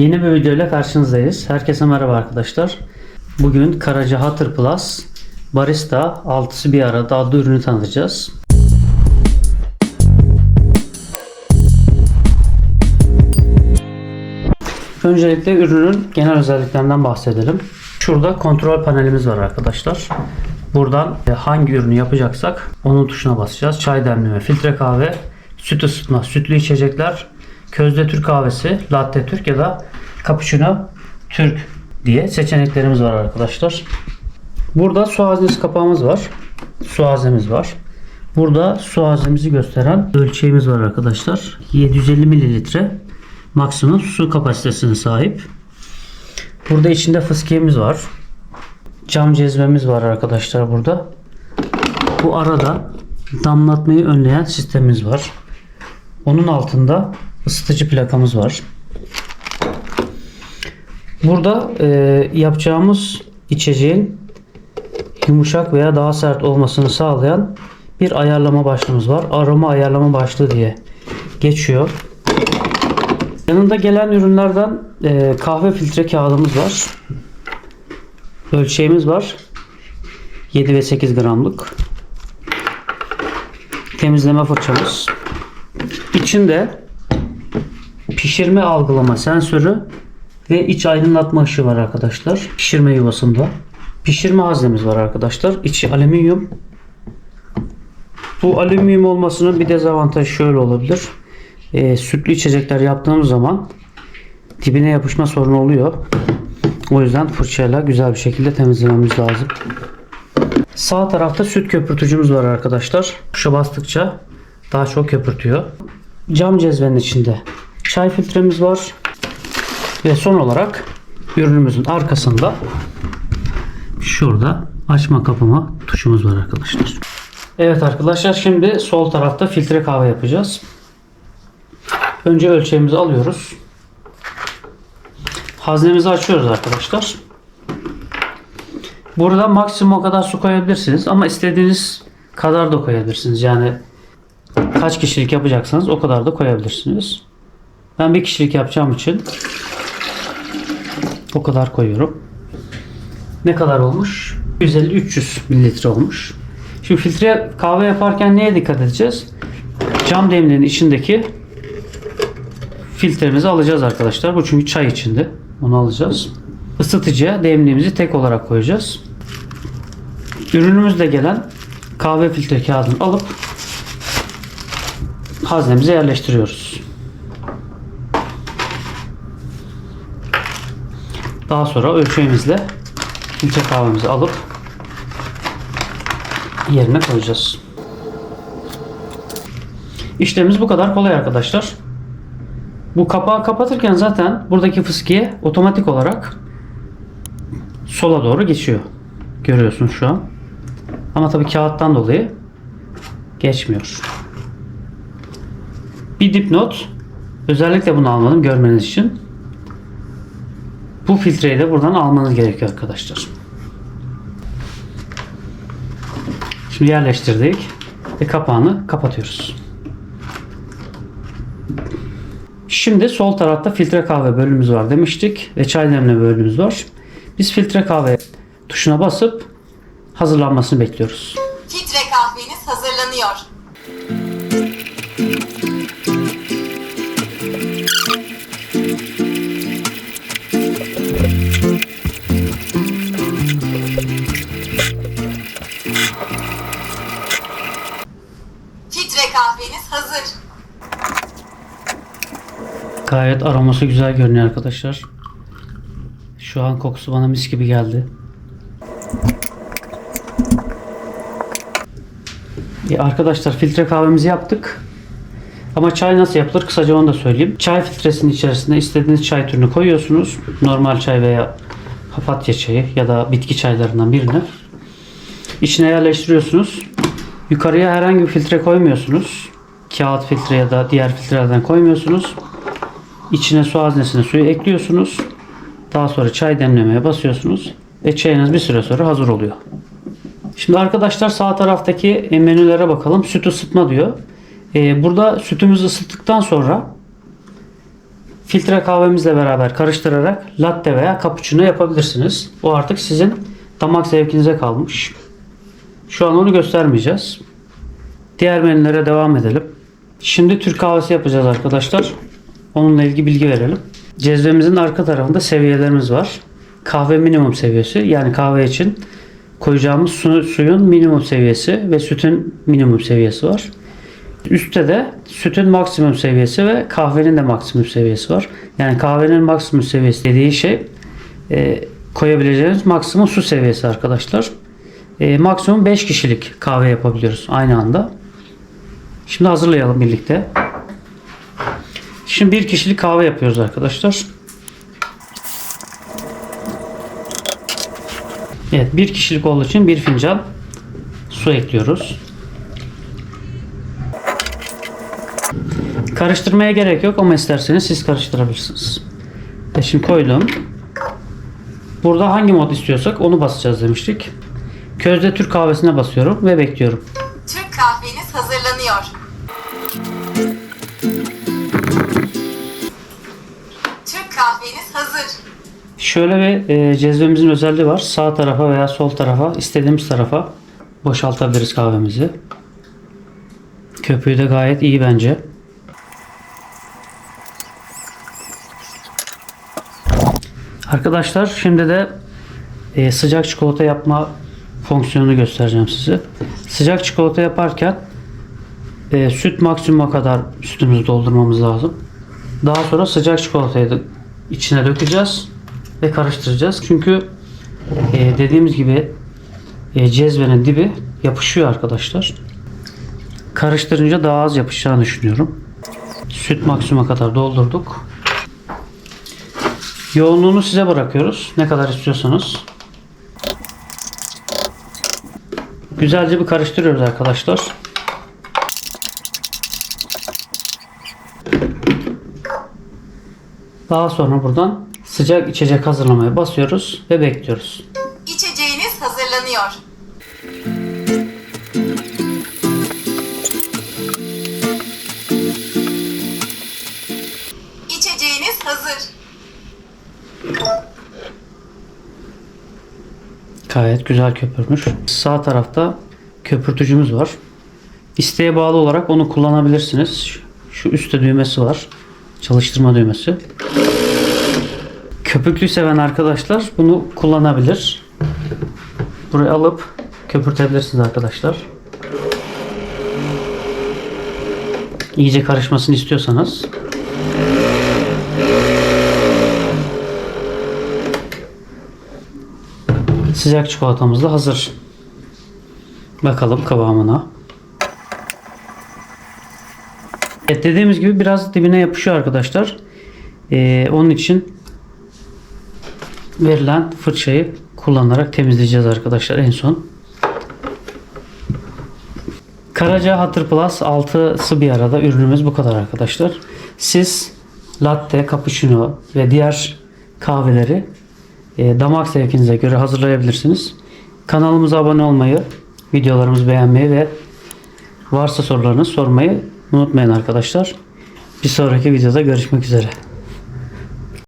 Yeni bir videoyla karşınızdayız. Herkese merhaba arkadaşlar. Bugün Karaca Hatır Plus Barista altısı bir arada adlı ürünü tanıtacağız. Öncelikle ürünün genel özelliklerinden bahsedelim. Şurada kontrol panelimiz var arkadaşlar. Buradan e, hangi ürünü yapacaksak onun tuşuna basacağız. Çay demleme, filtre kahve, süt ısıtma, sütlü içecekler, közde Türk kahvesi, latte Türk ya da cappuccino Türk diye seçeneklerimiz var arkadaşlar. Burada su haznesi kapağımız var. Su haznemiz var. Burada su haznemizi gösteren ölçeğimiz var arkadaşlar. 750 mililitre maksimum su kapasitesine sahip. Burada içinde fıskiyemiz var. Cam cezvemiz var arkadaşlar burada. Bu arada damlatmayı önleyen sistemimiz var. Onun altında ısıtıcı plakamız var. Burada e, yapacağımız içeceğin yumuşak veya daha sert olmasını sağlayan bir ayarlama başlığımız var. Aroma ayarlama başlığı diye geçiyor. Yanında gelen ürünlerden e, kahve filtre kağıdımız var. Ölçeğimiz var. 7 ve 8 gramlık. Temizleme fırçamız. İçinde pişirme algılama sensörü ve iç aydınlatma ışığı var arkadaşlar. Pişirme yuvasında. Pişirme haznemiz var arkadaşlar. İçi alüminyum. Bu alüminyum olmasının bir dezavantajı şöyle olabilir. E, sütlü içecekler yaptığımız zaman dibine yapışma sorunu oluyor. O yüzden fırçayla güzel bir şekilde temizlememiz lazım. Sağ tarafta süt köpürtücümüz var arkadaşlar. Tuşa bastıkça daha çok köpürtüyor. Cam cezvenin içinde çay filtremiz var. Ve son olarak ürünümüzün arkasında şurada açma kapama tuşumuz var arkadaşlar. Evet arkadaşlar şimdi sol tarafta filtre kahve yapacağız. Önce ölçeğimizi alıyoruz. Haznemizi açıyoruz arkadaşlar. Burada maksimum o kadar su koyabilirsiniz ama istediğiniz kadar da koyabilirsiniz. Yani kaç kişilik yapacaksanız o kadar da koyabilirsiniz. Ben bir kişilik yapacağım için o kadar koyuyorum. Ne kadar olmuş? 150-300 mililitre olmuş. Şimdi filtre kahve yaparken neye dikkat edeceğiz? Cam demliğin içindeki filtremizi alacağız arkadaşlar. Bu çünkü çay içinde. Onu alacağız. Isıtıcıya demliğimizi tek olarak koyacağız. Ürünümüzde gelen kahve filtre kağıdını alıp haznemize yerleştiriyoruz. Daha sonra ölçeğimizle filtre kahvemizi alıp yerine koyacağız. İşlemimiz bu kadar kolay arkadaşlar. Bu kapağı kapatırken zaten buradaki fıskiye otomatik olarak sola doğru geçiyor. Görüyorsunuz şu an. Ama tabii kağıttan dolayı geçmiyor. Bir dipnot. Özellikle bunu almadım görmeniz için. Bu filtreyi de buradan almanız gerekiyor arkadaşlar. Şimdi yerleştirdik ve kapağını kapatıyoruz. Şimdi sol tarafta filtre kahve bölümümüz var demiştik ve çay demleme bölümümüz var. Biz filtre kahve tuşuna basıp hazırlanmasını bekliyoruz. Filtre kahveniz hazırlanıyor. Kahveniz hazır. Gayet aroması güzel görünüyor arkadaşlar. Şu an kokusu bana mis gibi geldi. E arkadaşlar filtre kahvemizi yaptık. Ama çay nasıl yapılır kısaca onu da söyleyeyim. Çay filtresinin içerisine istediğiniz çay türünü koyuyorsunuz. Normal çay veya papatya çayı ya da bitki çaylarından birini. İçine yerleştiriyorsunuz. Yukarıya herhangi bir filtre koymuyorsunuz. Kağıt filtre ya da diğer filtrelerden koymuyorsunuz. İçine su haznesine suyu ekliyorsunuz. Daha sonra çay demlemeye basıyorsunuz. Ve çayınız bir süre sonra hazır oluyor. Şimdi arkadaşlar sağ taraftaki e, menülere bakalım. Süt ısıtma diyor. E, burada sütümüzü ısıttıktan sonra filtre kahvemizle beraber karıştırarak latte veya cappuccino yapabilirsiniz. O artık sizin damak zevkinize kalmış. Şu an onu göstermeyeceğiz. Diğer menülere devam edelim. Şimdi Türk kahvesi yapacağız arkadaşlar. Onunla ilgili bilgi verelim. Cezvemizin arka tarafında seviyelerimiz var. Kahve minimum seviyesi yani kahve için koyacağımız su, suyun minimum seviyesi ve sütün minimum seviyesi var. Üstte de sütün maksimum seviyesi ve kahvenin de maksimum seviyesi var. Yani kahvenin maksimum seviyesi dediği şey e, koyabileceğiniz maksimum su seviyesi arkadaşlar. E, maksimum 5 kişilik kahve yapabiliyoruz aynı anda. Şimdi hazırlayalım birlikte. Şimdi bir kişilik kahve yapıyoruz arkadaşlar. Evet bir kişilik olduğu için bir fincan su ekliyoruz. Karıştırmaya gerek yok ama isterseniz siz karıştırabilirsiniz. E şimdi koydum. Burada hangi mod istiyorsak onu basacağız demiştik. Közde Türk kahvesine basıyorum ve bekliyorum. Şöyle bir e, cezvemizin özelliği var. Sağ tarafa veya sol tarafa istediğimiz tarafa boşaltabiliriz kahvemizi. Köpüğü de gayet iyi bence. Arkadaşlar şimdi de e, sıcak çikolata yapma fonksiyonunu göstereceğim size. Sıcak çikolata yaparken e, süt maksimuma kadar sütümüzü doldurmamız lazım. Daha sonra sıcak çikolatayı da içine dökeceğiz ve karıştıracağız. Çünkü e, dediğimiz gibi e, cezvenin dibi yapışıyor arkadaşlar. Karıştırınca daha az yapışacağını düşünüyorum. Süt maksimuma kadar doldurduk. Yoğunluğunu size bırakıyoruz. Ne kadar istiyorsanız. Güzelce bir karıştırıyoruz arkadaşlar. Daha sonra buradan sıcak içecek hazırlamaya basıyoruz ve bekliyoruz. İçeceğiniz hazırlanıyor. İçeceğiniz hazır. Gayet güzel köpürmüş. Sağ tarafta köpürtücümüz var. İsteğe bağlı olarak onu kullanabilirsiniz. Şu üstte düğmesi var. Çalıştırma düğmesi. Köpüklü seven arkadaşlar bunu kullanabilir. Buraya alıp köpürtebilirsiniz arkadaşlar. İyice karışmasını istiyorsanız. Sıcak çikolatamız da hazır. Bakalım kıvamına. Evet dediğimiz gibi biraz dibine yapışıyor arkadaşlar. Ee, onun için verilen fırçayı kullanarak temizleyeceğiz arkadaşlar en son. Karaca Hatır Plus 6'sı bir arada ürünümüz bu kadar arkadaşlar. Siz latte, cappuccino ve diğer kahveleri e, damak zevkinize göre hazırlayabilirsiniz. Kanalımıza abone olmayı, videolarımızı beğenmeyi ve varsa sorularınızı sormayı unutmayın arkadaşlar. Bir sonraki videoda görüşmek üzere.